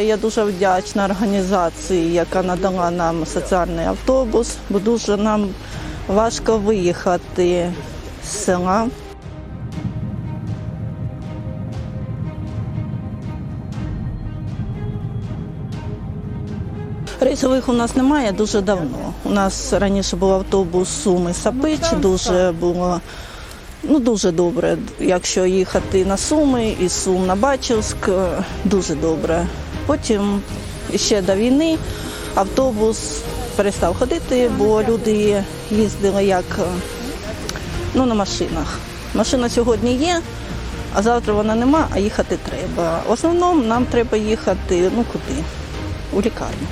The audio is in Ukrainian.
Я дуже вдячна організації, яка надала нам соціальний автобус, бо дуже нам важко виїхати з села. Рейсових у нас немає дуже давно. У нас раніше був автобус Суми Сапич, дуже було ну, дуже добре. Якщо їхати на Суми і Сум на Бачівськ, е, дуже добре. Потім ще до війни автобус перестав ходити, бо люди їздили як е, ну, на машинах. Машина сьогодні є, а завтра вона нема, а їхати треба. В основному нам треба їхати ну куди? У лікарню.